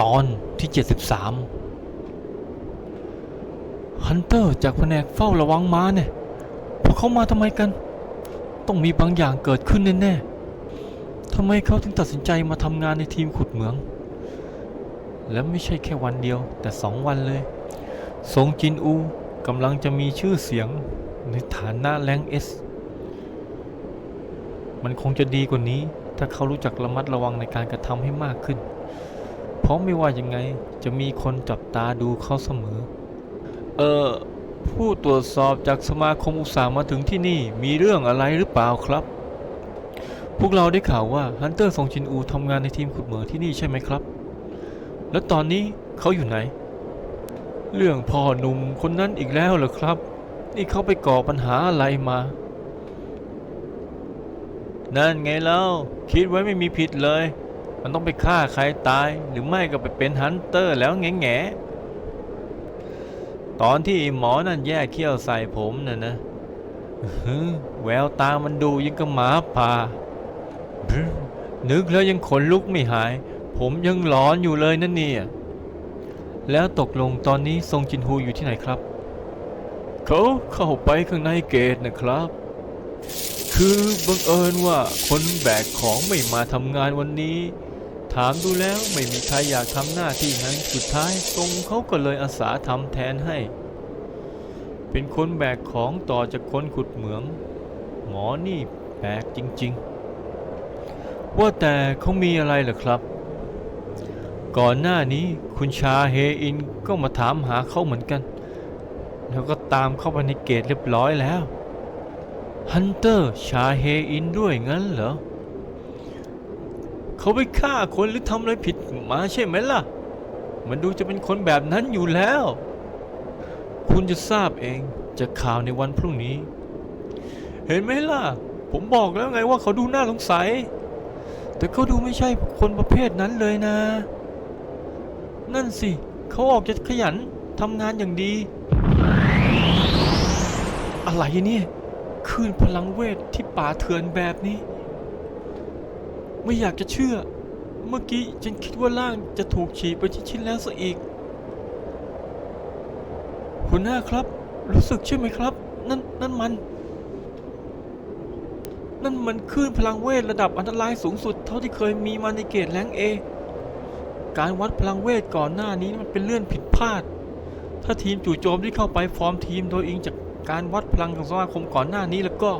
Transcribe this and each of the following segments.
ตอนที่ 73 ฮันเตอร์จากแผนกเฝ้าระวังม้าเนี่ยพวกเขามาทำไมกัน ต้องมีบางอย่างเกิดขึ้นแน่ๆทำไมเขาถึงตัดสินใจมาทำงานในทีมขุดเหมือง และไม่ใช่แค่วันเดียวแต่สองวันเลยซงจินอูกำลังจะมีชื่อเสียงในฐานะแรงเอส มันคงจะดีกว่านี้ถ้าเขารู้จักระมัดระวังในการกระทำให้มากขึ้น เพราะไม่ว่ายังไงจะมีคนจับตาดูเขาเสมอ เออผู้ตรวจสอบจากสมาคมอุตสาหมาถึงที่นี่มีเรื่องอะไรหรือเปล่าครับ พวกเราได้ข่าวว่าฮันเตอร์ซงชินอูทำงานในทีมขุดเหมืองที่นี่ใช่ไหมครับ แล้วตอนนี้เขาอยู่ไหน เรื่องพ่อหนุ่มคนนั้นอีกแล้วเหรอครับ นี่เขาไปก่อปัญหาอะไรมา นั่นไงเล่าคิดไว้ไม่มีผิดเลย มันต้องไปฆ่าใครตายหรือไม่ก็ไปเป็นฮันเตอร์แล้วแง่แง่ตอนที่หมอนั่นแย่เขี้ยวใส่ผมน่ะนะแววตามันดูยังกับหมาป่านึกแล้วยังขนลุกไม่หาย ผมยังหลอนอยู่เลยนั่นนี่แล้วตกลงตอนนี้ทรงจินฮูอยู่ที่ไหนครับ เขาเข้าไปข้างในเกตนะครับ คือบังเอิญว่าคนแบกของไม่มาทำงานวันนี้ ถามดูแล้วไม่มีใครอยากทำหน้าที่นั้นสุดท้ายทรงเขาก็เลยอาสาทำแทนให้ เป็นคนแบกของต่อจากคนขุดเหมือง หมอนี่แปลกจริงๆ ว่าแต่เขามีอะไรเหรอครับ ก่อนหน้านี้คุณชาเฮอินก็มาถามหาเขาเหมือนกัน แล้วก็ตามเข้าไปในเกตเรียบร้อยแล้วฮันเตอร์ชาเฮอินด้วยงั้นเหรอ เขาไปฆ่าคนหรือทำอะไรผิดมาใช่ไหมล่ะ มันดูจะเป็นคนแบบนั้นอยู่แล้ว คุณจะทราบเองจากข่าวในวันพรุ่งนี้ เห็นไหมล่ะ ผมบอกแล้วไงว่าเขาดูน่าสงสัย แต่เขาดูไม่ใช่คนประเภทนั้นเลยนะ นั่นสิ เขาออกจะขยันทำงานอย่างดี อะไรเนี่ยคลื่นพลังเวทที่ป่าเถื่อนแบบนี้ ไม่อยากจะเชื่อ เมื่อกี้ฉันคิดว่าร่างจะถูกฉีกไปชิ้นๆแล้วซะอีกหัวหน้าครับ รู้สึกใช่ไหมครับ นั่นนั่นมัน นั่นมันคลื่นพลังเวทระดับอันตรายสูงสุดเท่าที่เคยมีมาในเกตแรงเอการวัดพลังเวทก่อนหน้านี้มันเป็นเรื่องผิดพลาด ถ้าทีมจู่โจมที่เข้าไปฟอร์มทีมโดยอิงจากการวัดพลังของสมาคมก่อนหน้านี้แล้วก็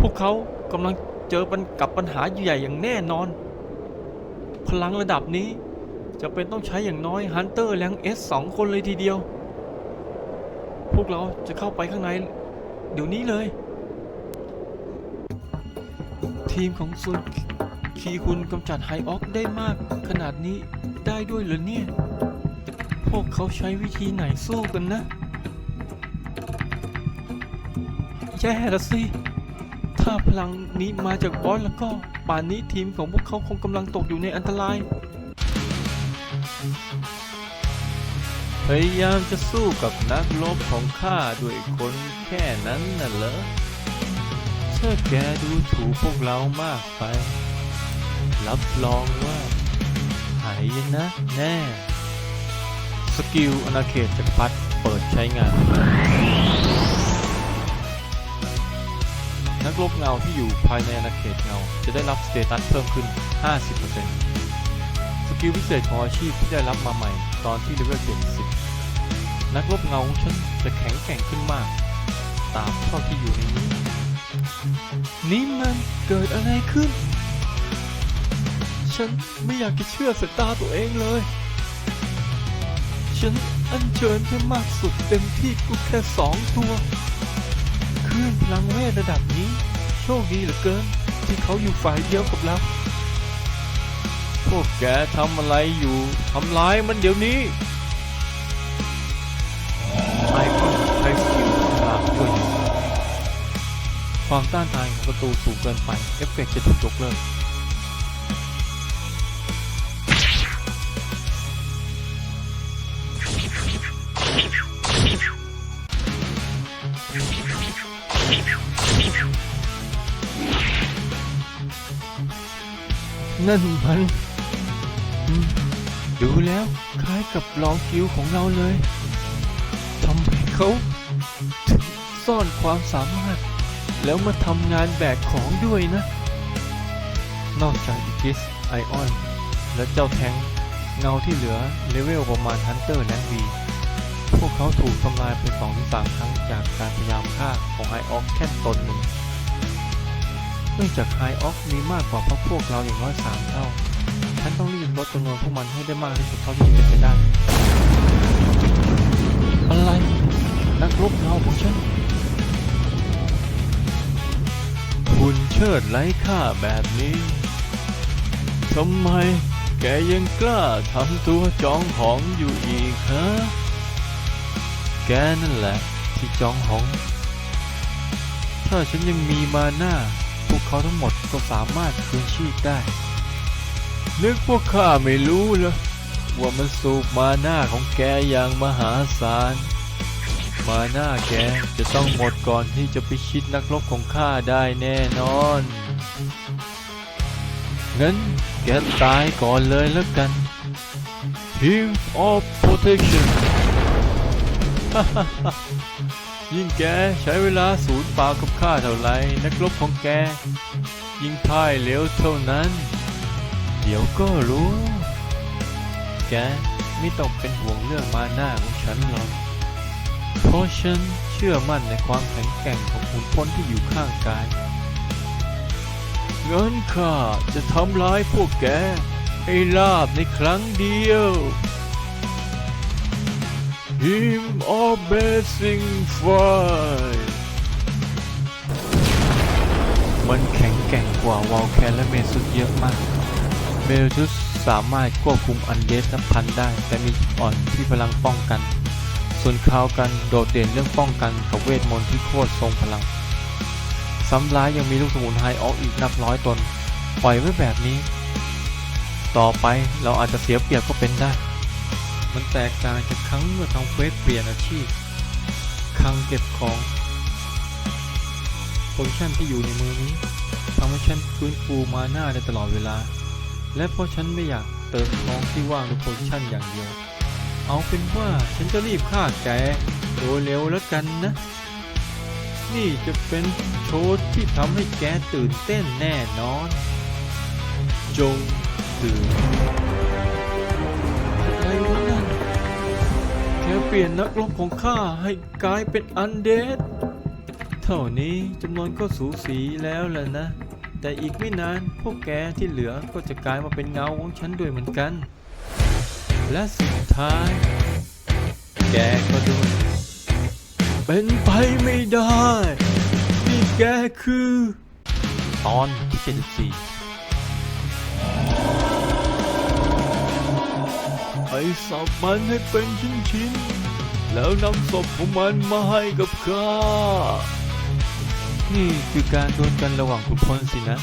พวกเขากำลัง เจอปัญกับปัญหาใหญ่อย่างแน่นอน พลังระดับนี้จะเป็นต้องใช้อย่างน้อยฮันเตอร์แรงเอสสองคนเลยทีเดียว พวกเราจะเข้าไปข้างใน เดี๋ยวนี้เลย ทีมของซุนคีคุณกำจัดไฮออกได้มากขนาดนี้ได้ด้วยเหรอเนี่ย พวกเขาใช้วิธีไหนสู้กันนะ แย่ละสิ ถ้าพลังนี้มาจากบอสแล้วก็ป่านนี้ทีมของพวกเขาคงกำลังตกอยู่ในอันตราย พยายามจะสู้กับนักรบของข้าด้วยคนแค่นั้นน่ะเหรอเชื่อแกดูถูกพวกเรามากไป รับรองว่าหายนะแน่ สกิลอนาเขตจักรพรรดิเปิดใช้งาน นักรบเงาที่อยู่ภายในอาณาเขตเงา จะได้รับสเตตัสเพิ่มขึ้น 50%สกิลพิเศษของอาชีพที่ได้รับมาใหม่ตอนที่เลเวล70 นักรบเงาของฉันจะแข็งแกร่งขึ้นมาก ตามเท่าที่อยู่ในนี้ นี่มันเกิดอะไรขึ้น ฉันไม่อยากจะเชื่อสายตาตัวเองเลย ฉันอัญเชิญแค่มากสุดเต็มที่ก็แค่สองตัว คลื่นพลังเวทระดับนี้ โชคดีเหลือเกิน ที่เขาอยู่ฝ่ายเดียวกับเรา พวกแกทำอะไรอยู่ทำร้ายมันเดี๋ยวนี้ไอคอนใช้สกิลพลังช่วยอยู่ความต้านทานของประตูสูงเกินไป เอฟเฟกต์จะถูกยกเลิก นั่นมันดูแล้วคล้ายกับลองคิวของเราเลยทำไมเขาถึงซ่อนความสามารถ แล้วมาทำงานแบกของด้วยนะ นอกจากอีกิสไอออน และเจ้าแทงเงาที่เหลือเลเวลประมาณฮันเตอร์และวีพวกเขาถูกทำลายไปสองถึงสามครั้งจากการพยายามฆ่าของไฮออกแค่ตนหนึ่ง เนื่องจากไฮออกมีมากกว่าพวกพวกเราอย่างน้อยสามเท่า ฉันต้องรีบลดจำนวนพวกมันให้ได้มากที่สุดเท่าที่จะเป็นไปได้ อะไร นักรบเงาของฉัน คุณเชิดไร้ค่าแบบนี้ ทำไมแกยังกล้าทำตัวจองหองอยู่อีกฮะ แกนั่นแหละที่จองหอง ถ้าฉันยังมีมาหน้า วกเขาทั้งหมดก็สามารถคืนชีพได้ นึกพวกข้าไม่รู้เหรอว่ามันสูบมาหน้าของแกอย่างมหาศาล มาหน้าแกจะต้องหมดก่อนที่จะไปชิดนักรบของข้าได้แน่นอน งั้นแกตายก่อนเลยแล้วกัน Team of Protection ยิ่งแกใช้เวลาสูญเปล่ากับข้าเท่าไรนักรบของแก ยิ่งพ่ายเหลวเท่านั้น เดี๋ยวก็รู้ แกไม่ต้องเป็นห่วงเรื่องมาหน้าของฉันหรอกเพราะฉันเชื่อมั่นในความแข็งแกร่งของขุนพลที่อยู่ข้างกายเงั้นข้าจะทำร้ายพวกแกให้ลาบในครั้งเดียว Team of Blessing Fire มันแข็งแกร่งกว่าวอลแคนและเมสุดเยอะมากเบลทุสสามารถควบคุมอันเดสนับพันได้ แต่มีจุดอ่อนที่พลังป้องกัน ส่วนคราวกันโดดเด่นเรื่องป้องกันกับเวทมนต์ที่โคตรทรงพลัง ซ้ำร้ายยังมีลูกสมุนไฮออกอีกนับร้อยตน ปล่อยไว้แบบนี้ ต่อไปเราอาจจะเสียเปรียบก็เป็นได้ มันแตกต่างจากครั้งเมื่อทำเควสเปลี่ยนอาชีพคลังเก็บของโพซิชันที่อยู่ในมือนี้ทำให้ฉันฟื้นฟูมาหน้าได้ตลอดเวลา และเพราะฉันไม่อยากเติมท้องที่ว่างด้วยโพซิชันอย่างเดียว เอาเป็นว่าฉันจะรีบฆ่าแกโดยเร็วแล้วกันนะ นี่จะเป็นโชว์ที่ทำให้แกตื่นเต้นแน่นอน จงตื่น แค่เปลี่ยนนักรบของข้าให้กลายเป็นอันเดดเท่านี้จำนวนก็สูสีแล้วแหละนะ แต่อีกไม่นานพวกแกที่เหลือก็จะกลายมาเป็นเงาของฉันด้วยเหมือนกัน และสุดท้าย แกก็โดนเป็นไปไม่ได้นี่แกคือ ตอนที่74 ไปสับมันให้เป็นชิ้นๆ แล้วนำศพของมันมาให้กับข้า นี่คือการดวลกันระหว่างขุนพลสินะ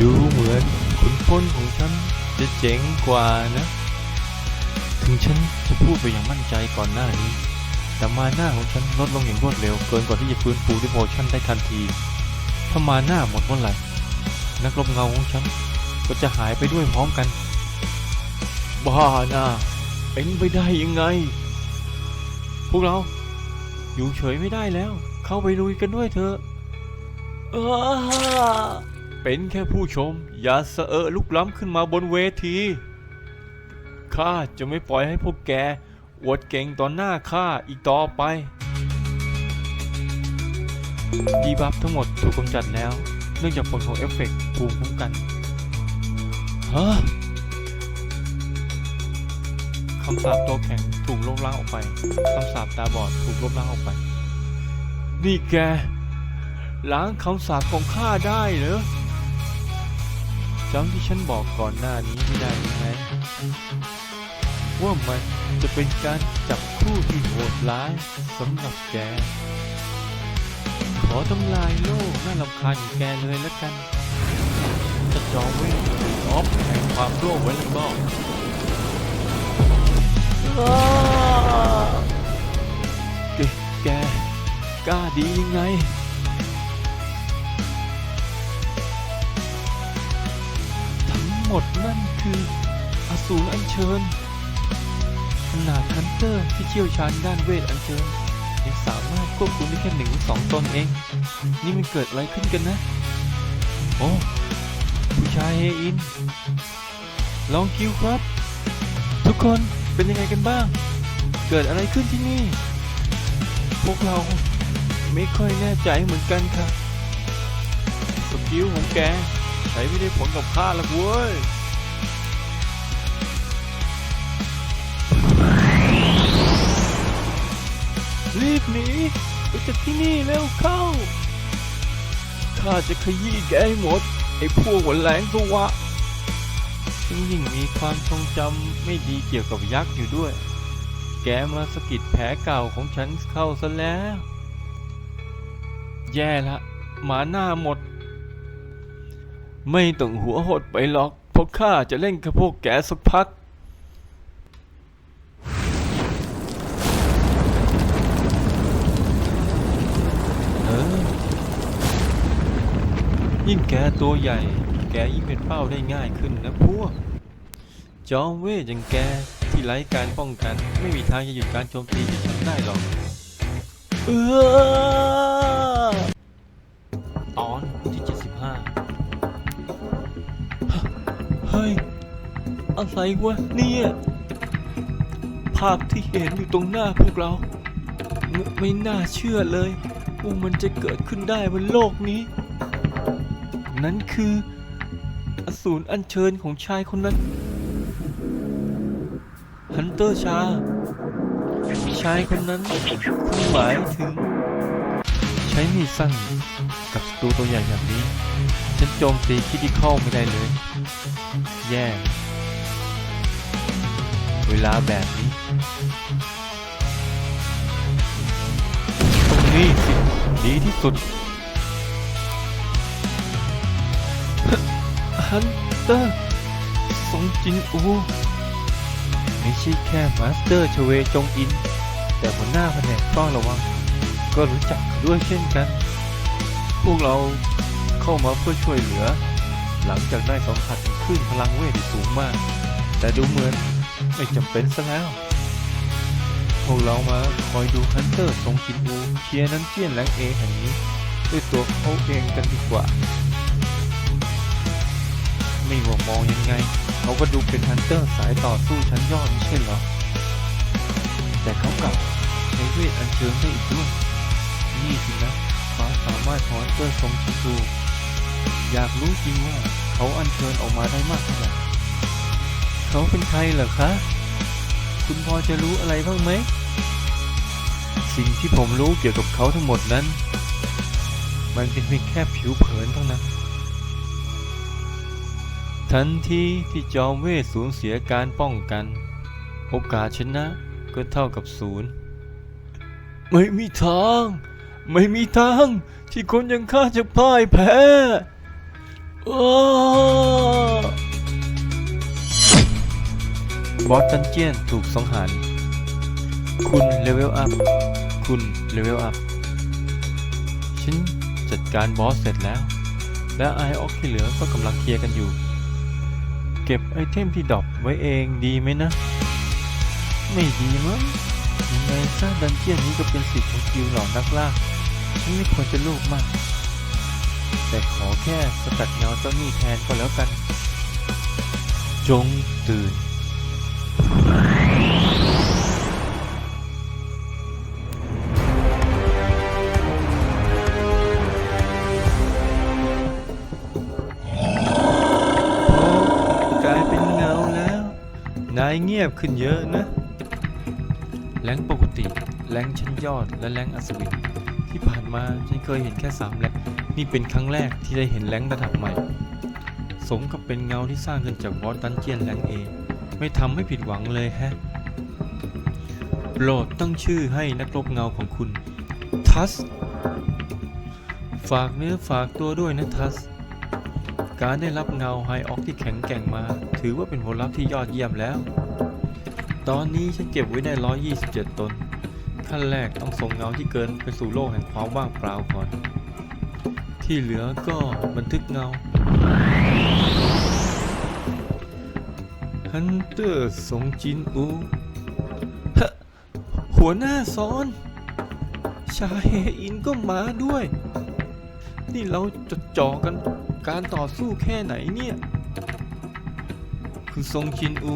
ดูเหมือนขุนพลของฉันจะเจ๋งกว่านะ ถึงฉันจะพูดไปอย่างมั่นใจก่อนหน้านี้ แต่มาหน้าของฉันลดลงอย่างรวดเร็วเกินกว่าที่จะฟื้นฟูด้วยโพชั่นได้ทันที ถ้ามาหน้าหมดเมื่อไหร่นักรบเงาของฉันก็จะหายไปด้วยพร้อมกัน บ้านะเป็นไปได้ยังไง พวกเรา อยู่เฉยไม่ได้แล้ว เข้าไปลุยกันด้วยเถอะอ้า เป็นแค่ผู้ชม อย่าเสอะเอลุกล้ำขึ้นมาบนเวทีข้าจะไม่ปล่อยให้พวกแกอวดเก่งต่อหน้าข้าอีกต่อไปดีบัฟทั้งหมดถูกกำจัดแล้ว เนื่องจากผลของเอฟเฟกต์ภูมิคุ้มกันฮะคำสาปตัวแข็งถูกลบล้างออกไปคำสาปตาบอดถูกลบล้างออกไป นี่แกล้างคำสาปของข้าได้เหรอ จำที่ฉันบอกก่อนหน้านี้ไม่ได้ยังไงว่ามันจะเป็นการจับคู่ที่โหดร้ายสำหรับแก ขอทำลายโลกน่ารำคาญของแกเลยแล้วกัน จะจองเวทออฟแห่งความโลภไว้แล้วก็แกแกกล้าดียังไง หมดนั่นคืออสูรอัญเชิญขนาดฮันเตอร์ที่เชี่ยวชาญด้านเวทอัญเชิญยังสามารถควบคุมได้แค่หนึ่งสองตนเอง นี่มันเกิดอะไรขึ้นกันนะ โอ้ผู้ชายเฮอิน ลองคิวครับ ทุกคนเป็นยังไงกันบ้าง เกิดอะไรขึ้นที่นี่ พวกเราไม่ค่อยแน่ใจเหมือนกันครับสกิลของแก ช้ไม่ได้ผลกับข้าหรอกเว้ยรีบหนีไปจากที่นี่เร็วเข้า ข้าจะขยี้แกให้หมด ไอ้พวกหัวแหลงสวะฉันยิ่งมีความทรงจำไม่ดีเกี่ยวกับยักษ์อยู่ด้วย แกมาสะกิดแผลเก่าของฉันเข้าซะแล้ว แย่ละ หมาหน้าหมด ไม่ต้องหัวหดไปหรอกเพราะข้าจะเล่นกับพวกแกสักพัก เออ ยิ่งแกตัวใหญ่ แกยิ่งเป็นเป้าได้ง่ายขึ้นนะพวก จอมเวทอย่างแกที่ไร้การป้องกัน ไม่มีทางจะหยุดการโจมตีของฉันได้หรอก เออตอนที่75เฮ้ย อะไรวะเนี่ย ภาพที่เห็นอยู่ตรงหน้าพวกเรา ไม่น่าเชื่อเลยว่ามันจะเกิดขึ้นได้บนโลกนี้ นั่นคือ อสูรอัญเชิญของชายคนนั้น ฮันเตอร์ชา ชายคนนั้นคุณหมายถึง ใช้มีดสั้นกับศัตรูตัวใหญ่แบบนี้ ฉันโจมตีคิดที่เข้าไม่ได้เลย แย่เวลาแบบนี้ ตรงนี้สิ ดีที่สุด ฮันเตอร์สงจินอู ไม่ใช่แค่มาสเตอร์ชเวจงอิน แต่หัวหน้าแผนกเฝ้าระวัง ก็รู้จักด้วยเช่นกัน พวกเรา เข้ามาเพื่อช่วยเหลือ หลังจากได้สัมผัสคลื่นพลังเวทที่สูงมาก แต่ดูเหมือนไม่จำเป็นซะแล้ว พวกเรามาคอยดูฮันเตอร์ทรงจินอูเชียร์นั้นเจียนแหลงเอแห่งนี้ ด้วยตัวเขาเองกันดีกว่า ไม่ว่ามองยังไง เขาก็ดูเป็นฮันเตอร์สายต่อสู้ชั้นยอดไม่ใช่เหรอ แต่เขากลับใช้เวทอันเชิญได้อีกด้วยนี่สินะความสามารถของฮันเตอร์ทรงชิซู อยากรู้จริงว่าเขาอัญเชิญออกมาได้มากเท่าไหร่เขาเป็นใครเหรอคะ คุณพอจะรู้อะไรบ้างไหม สิ่งที่ผมรู้เกี่ยวกับเขาทั้งหมดนั้น มันเป็นเพียงแค่ผิวเผินเท่านั้น ทันทีที่จอมเวทสูญเสียการป้องกัน โอกาสชนะก็เท่ากับศูนย์ ไม่มีทาง ไม่มีทางที่คนอย่างข้าจะพ่ายแพ้บอสตันเจียนถูกสังหาร คุณเลเวลอัพ คุณเลเวลอัพ ฉันจัดการบอสเสร็จแล้ว และไอออกที่เหลือก็กำลังเคลียร์กันอยู่ เก็บไอเทมที่ดรอปไว้เองดีไหมนะ ไม่ดีมั้งยังไงซะดันเจียนนี้ก็เป็นสิทธิ์ของกิวเหล่านักล่า ฉันไม่ควรจะลูกมาก แต่ขอแค่สกัดเงาเจ้าหนี้แทนก็แล้วกัน จงตื่น กลายเป็นเงาแล้ว นายเงียบขึ้นเยอะนะ แรงปกติ แรงชั้นยอดและแรงอัศวินที่ผ่าน มา ฉันเคยเห็นแค่สามแหละนี่เป็นครั้งแรกที่ได้เห็นแรงระดับใหม่ สมกับเป็นเงาที่สร้างขึ้นจากวอตันเจียนแรงเอง ไม่ทำให้ผิดหวังเลยแฮะโปรดตั้งชื่อให้นักรบเงาของคุณ ทัส ฝากเนื้อฝากตัวด้วยนะทัส การได้รับเงาไฮออกที่แข็งแกร่งมา ถือว่าเป็นผลลัพธ์ที่ยอดเยี่ยมแล้ว ตอนนี้ฉันเก็บไว้ได้ 127 ตน ขั้นแรกต้องส่งเงาที่เกินไปสู่โลกแห่งความว่างเปล่าก่อน ที่เหลือก็บันทึกเงาฮันเตอร์สงจินอูฮหัวหน้าซ้อน ชาเฮอินก็มาด้วย นี่เราจะจ่อกันการต่อสู้แค่ไหนเนี่ยคือทรงจินอู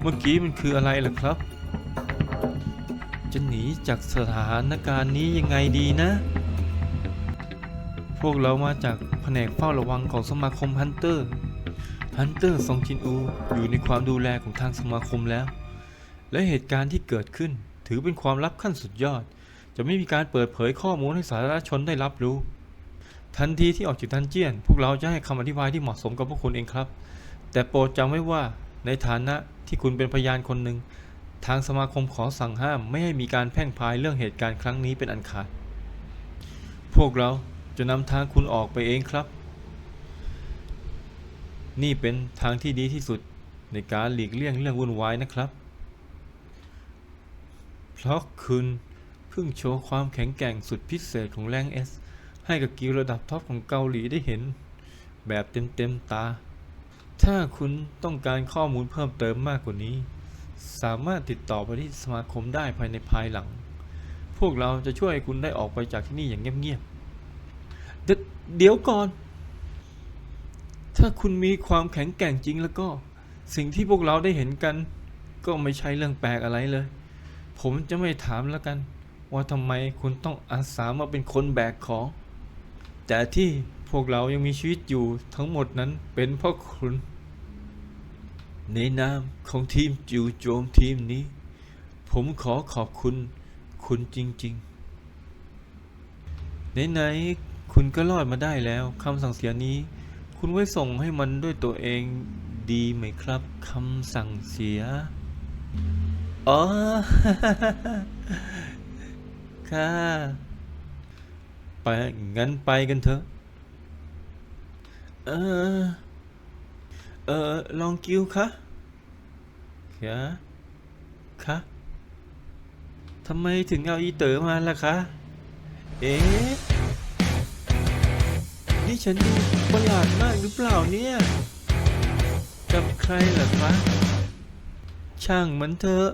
เมื่อกี้มันคืออะไรล่ะครับ จะหนีจากสถานการณ์นี้ยังไงดีนะ พวกเรามาจากแผนกเฝ้าระวังของสมาคมฮันเตอร์ ฮันเตอร์ซองจินอูอยู่ในความดูแลของทางสมาคมแล้ว และเหตุการณ์ที่เกิดขึ้นถือเป็นความลับขั้นสุดยอด จะไม่มีการเปิดเผยข้อมูลให้สาธารณชนได้รับรู้ ทันทีที่ออกจากดันเจียน พวกเราจะให้คำอธิบายที่เหมาะสมกับพวกคุณเองครับ แต่โปรดจำไว้ว่าในฐานะที่คุณเป็นพยานคนหนึ่ง ทางสมาคมขอสั่งห้ามไม่ให้มีการแพร่งพายเรื่องเหตุการณ์ครั้งนี้เป็นอันขาด พวกเราจะนำทางคุณออกไปเองครับ นี่เป็นทางที่ดีที่สุดในการหลีกเลี่ยงเรื่องวุ่นวายนะครับ เพราะคุณเพิ่งโชว์ความแข็งแกร่งสุดพิเศษของแรงเอสให้กับกิลด์ระดับท็อปของเกาหลีได้เห็น แบบเต็มๆตา ถ้าคุณต้องการข้อมูลเพิ่มเติมมากกว่านี้ สามารถติดต่อไปที่สมาคมได้ภายในภายหลัง พวกเราจะช่วยคุณได้ออกไปจากที่นี่อย่างเงียบๆเเดี๋ยวก่อน ถ้าคุณมีความแข็งแกร่งจริงแล้วก็ สิ่งที่พวกเราได้เห็นกัน ก็ไม่ใช่เรื่องแปลกอะไรเลย ผมจะไม่ถามแล้วกัน ว่าทำไมคุณต้องอาสามาเป็นคนแบกของ แต่ที่พวกเรายังมีชีวิตอยู่ทั้งหมดนั้นเป็นเพราะคุณ ในนามของทีมจู่โจมทีมนี้ ผมขอขอบคุณคุณจริงๆไหนๆคุณก็รอดมาได้แล้วคำสั่งเสียนี้ คุณไว้ส่งให้มันด้วยตัวเองดีไหมครับคำสั่งเสีย อ๋อ ค่ะ ไปงั้นไปกันเถอะ เออ เออลองกิ้วคะคะคะทำไมถึงเอาอีเต๋อมาล่ะคะ เอ๊ะ นี่ฉันดูประหลาดมากหรือเปล่าเนี่ยกับใครเหรอคะ ช่างมันเถอะ